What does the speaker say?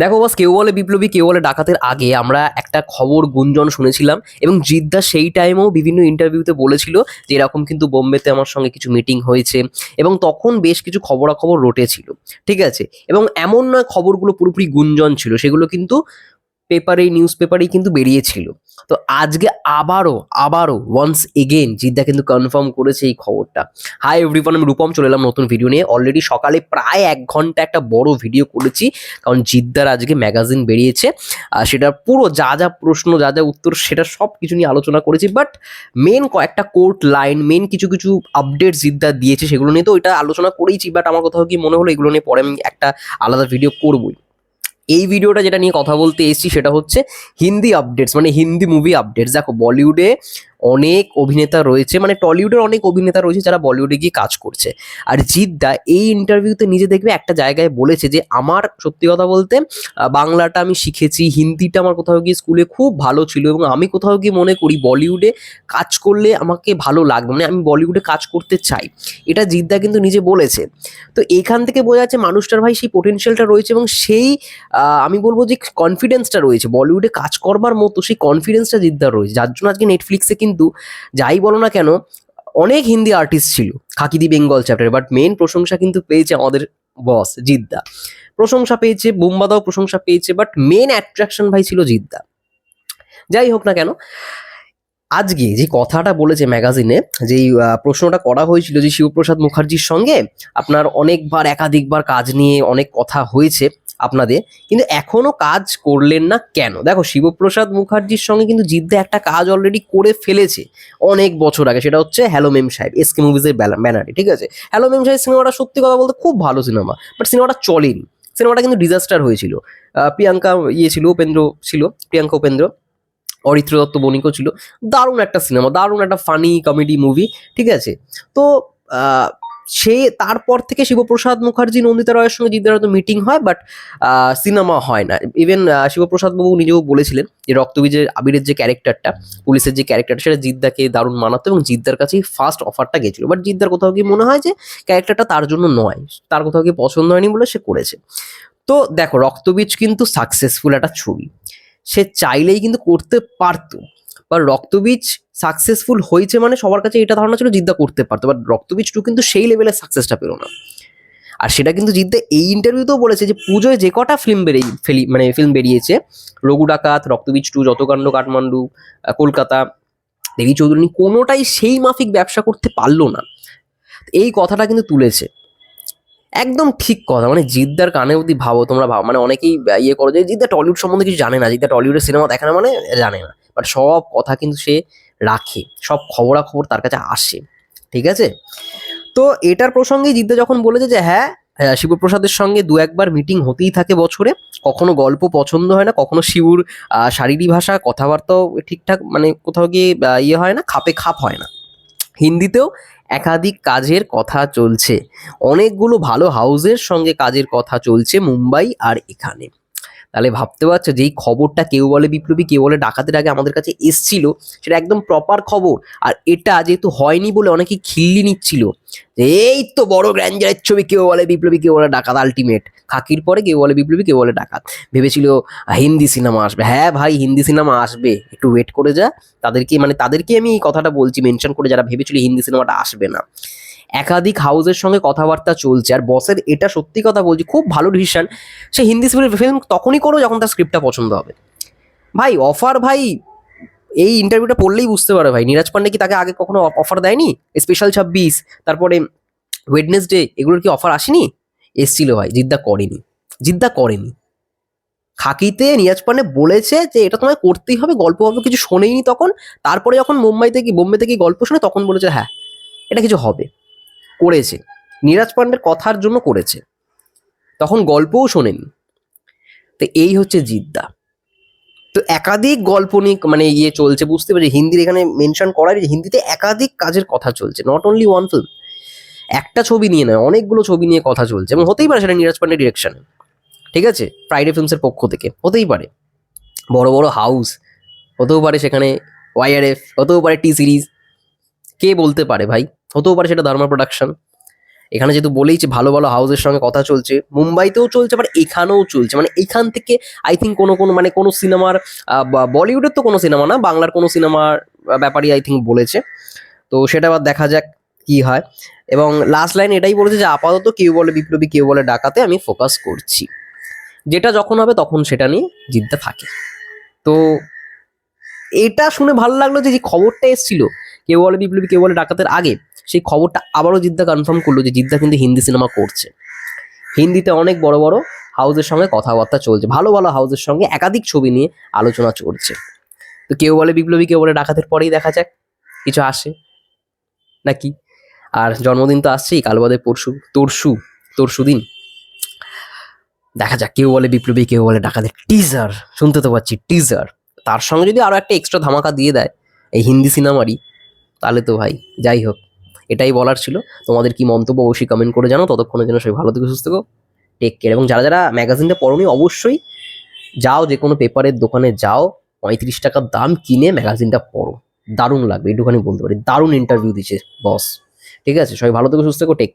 দেখো বস কেউ বলে বিপ্লবী, কেউ বলে ডাকাতের আগে আমরা একটা খবর, গুঞ্জন শুনেছিলাম এবং জিদ্দা সেই টাইমেও বিভিন্ন ইন্টারভিউতে বলেছিল যে এরকম কিন্তু বোম্বেতে আমার সঙ্গে কিছু মিটিং হয়েছে এবং তখন বেশ কিছু খবরাখবর রটেছিল, ঠিক আছে? এবং এমন নয় খবরগুলো পুরোপুরি গুঞ্জন ছিল, সেগুলো কিন্তু পেপারেই নিউজ পেপারেই কিন্তু বেরিয়েছিল। তো আজকে আবারও আবারও ওয়ান্স এগেন জিদ্দা কিন্তু কনফার্ম করেছে এই খবরটা। হাই এভরিওয়ান আমি রূপম, চলে এলাম নতুন ভিডিও নিয়ে। অলরেডি সকালে প্রায় এক ঘণ্টা একটা বড় ভিডিও করেছি, কারণ জিদ্দার আজকে ম্যাগাজিন বেরিয়েছে। আর সেটার পুরো যা যা প্রশ্ন, যা যা উত্তর, সেটা সব কিছু নিয়ে আলোচনা করেছি। বাট মেন কয়েকটা কোর্ট লাইন মেন কিছু কিছু আপডেট জিদ্দা দিয়েছে সেগুলো নিয়ে তো ওইটা আলোচনা করেইছি বাট আমার কোথাও কি মনে হলো এগুলো নিয়ে পরে আমি একটা আলাদা ভিডিও করবই। এই ভিডিওটা যেটা নিয়ে কথা বলতে এসেছি সেটা হচ্ছে হিন্দি আপডেটস মানে হিন্দি মুভি আপডেটস দেখো বলিউডে অনেক অভিনেতা রয়েছে মানে টলিউডের অনেক অভিনেতা রয়েছে যারা বলিউডে গিয়ে কাজ করছে। আর জিদ্দা এই ইন্টারভিউতে নিজে দেখবে একটা জায়গায় বলেছে যে, আমার সত্যি কথা বলতে বাংলাটা আমি শিখেছি, হিন্দিটা আমার কোথাও গিয়ে স্কুলে খুব ভালো ছিল এবং আমি কোথাও গিয়ে মনে করি বলিউডে কাজ করলে আমাকে ভালো লাগবে মানে আমি বলিউডে কাজ করতে চাই। এটা জিদ্দা কিন্তু নিজে বলেছে। তো এখান থেকে বোঝা যাচ্ছে মানুষটার ভাই সেই পোটেনশিয়ালটা রয়েছে এবং সেই আমি বলব যে কনফিডেন্সটা রয়েছে। বলিউডে কাজ করবার মতো সেই কনফিডেন্সটা জিদ্দার রয়েছে। যার জন্য আজকে নেটফ্লিক্সে কিন্তু যাই বলো না কেন, অনেক হিন্দি আর্টিস্ট ছিল khaki the Bengal chapter but main প্রশংসা কিন্তু পেয়েছে আমাদের বস জিদ্দা। প্রশংসা পেয়েছে, বুম্বাদাও প্রশংসা পেয়েছে বাট মেন অ্যাট্রাকশন ভাই ছিল জিদ্দা। যাই হোক না কেন, আজকে যে কথাটা বলেছে ম্যাগাজিনে যেই প্রশ্নটা করা হয়েছিল যে শিবপ্রসাদ মুখার্জির সঙ্গে, আপনার অনেকবার, একাধিকবার কাজ নিয়ে অনেক কথা হয়েছে আপনাদের, কিন্তু এখনও কাজ করলেন না কেন? দেখো, শিবপ্রসাদ মুখার্জির সঙ্গে কিন্তু জিদ্দা একটা কাজ অলরেডি করে ফেলেছে অনেক বছর আগে, সেটা হচ্ছে হ্যালো মেম সাহেব এসকে মুভিজের ব্যানারে, ঠিক আছে? হ্যালো মেম সাহেব সিনেমাটা সত্যি কথা বলতে খুব ভালো সিনেমা বাট সিনেমাটা চলেনি। সিনেমাটা কিন্তু ডিজাস্টার হয়েছিল। প্রিয়াঙ্কা ইয়ে ছিল, উপেন্দ্র ছিল, প্রিয়াঙ্কা, উপেন্দ্র, অরিত্র দত্ত, বণিকও ছিল। দারুণ একটা সিনেমা, দারুণ একটা ফানি কমেডি মুভি ঠিক আছে? তো সে তারপর থেকে শিবপ্রসাদ মুখার্জি, নন্দিতা রয়ের সঙ্গে জিদ্দার মিটিং হয় বাট সিনেমা হয় না। ইভেন শিবপ্রসাদ বাবু নিজেও বলেছিলেন যে রক্তবীজের আবিরের যে ক্যারেক্টারটা পুলিশের যে ক্যারেক্টারটা সেটা জিদ্দাকে দারুণ মানাতো এবং জিদ্দার কাছেই ফার্স্ট অফারটা গেছিল। বাট জিদ্দার কোথাও গিয়ে মনে হয় যে ক্যারেক্টারটা তার জন্য নয়, তার কোথাও গিয়ে পছন্দ হয়নি বলে সে করেছে। তো দেখো, রক্তবীজ কিন্তু সাকসেসফুল একটা ছবি। সে চাইলেই কিন্তু করতে পারতো। বা রক্তবীজ সাকসেসফুল হয়েছে মানে সবার কাছে এটা ধারণা ছিল জিদ্দা করতে পারতো। বাট রক্তবীজ টু কিন্তু সেই লেভেলের সাকসেসটা পেল না। আর সেটা কিন্তু জিদ্দা এই ইন্টারভিউতেও বলেছে যে পুজোয় যে কটা ফিল্ম বেরিয়ে, ফেলি মানে ফিল্ম বেরিয়েছে, রঘু ডাকাত, রক্তবীজ টু যতকাণ্ড কাঠমান্ডু কলকাতা, দেবী চৌধুরী, কোনোটাই সেই মাফিক ব্যবসা করতে পারল না। এই কথাটা কিন্তু তুলেছে। একদম ঠিক কথা। মানে জিদ্দার কানে অবধি ভাবো তোমরা ভাবো। মানে অনেকেই ইয়ে করো যে, জিদ্দা টলিউড সম্বন্ধে কিছু জানে না। জিদ্দা টলিউডের সিনেমা দেখে না মানে জানে না। বাট সব কথা কিন্তু সে রাখে। সব খবরাখবর তার কাছে আসে। ঠিক আছে? তো এটার প্রসঙ্গে জিদ্দা যখন বলেছে যে হ্যাঁ শিবপ্রসাদের সঙ্গে দু একবার মিটিং হতেই থাকে বছরে। কখনো গল্প পছন্দ হয় না, কখনো শিবুর শারীরিক ভাষা, কথাবার্তাও ঠিকঠাক মানে কোথাও গিয়ে ইয়ে হয় না, খাপে খাপ হয় না। হিন্দিতেও একাধিক কাজের কথা চলছে। অনেকগুলো ভালো হাউজের সঙ্গে কাজের কথা চলছে মুম্বাই আর এখানে। তাহলে ভাবতে পারছ যেই খবরটা কেউ বলে বিপ্লবী, কেউ বলে ডাকাতের আগে আমাদের কাছে এসছিল, সেটা একদম প্রপার খবর। আর এটা যেহেতু হয়নি বলে অনেকে খিল্লি নিচ্ছিল এই তো বড় গ্র্যান্ডারের ছবি, কেউ বলে বিপ্লবী, কেউ বলে ডাকাত আলটিমেট খাকির পরে কেউ বলে বিপ্লবী, কেউ বলে ডাকাত। ভেবেছিল হিন্দি সিনেমা আসবে। হ্যাঁ ভাই, হিন্দি সিনেমা আসবে। একটু ওয়েট করে যা। তাদেরকে মানে তাদেরকে আমি এই কথাটা বলছি মেনশন করে যারা ভেবেছিল হিন্দি সিনেমাটা আসবে না। একাধিক হাউসের সঙ্গে কথাবার্তা চলছে। আর বসের এটা সত্যি কথা বলছি, খুব ভালো ডিসিশন সে হিন্দি ফিল্ম তখনই করো যখন তার স্ক্রিপ্টটা পছন্দ হবে। ভাই অফার ভাই, এই ইন্টারভিউটা পড়লেই বুঝতে পারে ভাই। নীরাজ পান্ডে কি তাকে আগে কখনো অফার দেয়নি? স্পেশাল ছাব্বিশ, তারপরে ওয়েডনেসডে এগুলোর কি অফার আসেনি? এসছিল ভাই, জিদ্দা করেনি। জিদ্দা করেনি। খাকিতে নীরাজ পান্ডে বলেছে যে, এটা তোমায় করতেই হবে, গল্প গল্প কিছু শোনেইনি তখন। তারপরে যখন মুম্বাই থেকে বোম্বে থেকে গল্প শুনে তখন বলেছে হ্যাঁ এটা কিছু হবে। করেছে। নীরাজ পান্ডের কথার জন্য করেছে। তখন গল্পও শোনেনি। তো এই হচ্ছে জিদ্দা। তো একাধিক গল্প নিয়ে মানে ইয়ে চলছে, বুঝতে পারছি। হিন্দির এখানে মেনশন করা যে হিন্দিতে একাধিক কাজের কথা চলছে নট অনলি ওয়ান ফিল্ম একটা ছবি নিয়ে নয়, অনেকগুলো ছবি নিয়ে কথা চলছে। এবং হতেই পারে সেটা নীরাজ পান্ডে ডিরেকশনে ঠিক আছে? ফ্রাইডে ফিল্মসের পক্ষ থেকে। হতেই পারে। বড় বড় হাউস হতেও পারে সেখানে ওয়াইআরএফ হতেও পারে টি সিরিজ কে বলতে পারে ভাই? হতেও পারে সেটা ধর্মা প্রোডাকশন এখানে যেহেতু বলেইছে ভালো ভালো হাউসের সঙ্গে কথা চলছে, মুম্বাইতেও চলছে আবার এখানেও চলছে। মানে এখান থেকে আই থিঙ্ক কোনো কোনো মানে কোনো সিনেমার বলিউডের তো কোনো সিনেমা না, বাংলার কোনো সিনেমার ব্যাপারই আই থিঙ্ক বলেছে। তো সেটা আবার দেখা যাক কি হয়। এবং লাস্ট লাইন এটাই বলেছে যে আপাতত কেউ বলে বিপ্লবী, কেউ বলে ডাকাতে, আমি ফোকাস করছি। যেটা যখন হবে তখন সেটা নিয়ে জিদ্দা থাকে। তো এটা শুনে ভালো লাগল যে যে খবরটা এসেছিল, কেউ বলে বিপ্লবী, কেউ বলে ডাকাতের আগে সেই খবরটা আবারও জিদ্দা কনফার্ম করল যে জিদ্দা কিন্তু হিন্দি সিনেমা করছে। হিন্দিতে অনেক বড় বড় হাউসের সঙ্গে কথাবার্তা চলছে। ভালো ভালো হাউসের সঙ্গে একাধিক ছবি নিয়ে আলোচনা চলছে। তো কেউ বলে বিপ্লবী, কেউ বলে ডাকাতের পরেই দেখা যাক, কিছু আসে নাকি? আর জন্মদিন তো আসছেই, কাল বাদে পরশু, তরশু তরশু দিন। দেখা যাক, কেউ বলে বিপ্লবী, কেউ বলে ডাকাতের টিজার শুনতে তো পাচ্ছি টিজার তার সঙ্গে যদি আরও একটা এক্সট্রা ধামাকা দিয়ে দেয় এই হিন্দি সিনেমারই তাহলে তো ভাই, যাই হোক। এটাই বলার ছিল। তোমাদের কি মন্তব্য অবশ্যই কমেন্ট করে জানো ততক্ষণের জন্য সবাই ভালো থেকে, সুস্থ থেকো। টেক কেয়ার এবং যারা যারা ম্যাগাজিনটা পড়নি, অবশ্যই যাও, যে কোনো পেপারের দোকানে যাও, পঁয়ত্রিশ টাকার দাম কিনে ম্যাগাজিনটা পড়ো। দারুণ লাগবে এইটুখানি বলতে পারি। দারুণ ইন্টারভিউ দিচ্ছে বস ঠিক আছে? সবাই ভালো থেকে, সুস্থ থেকো টেক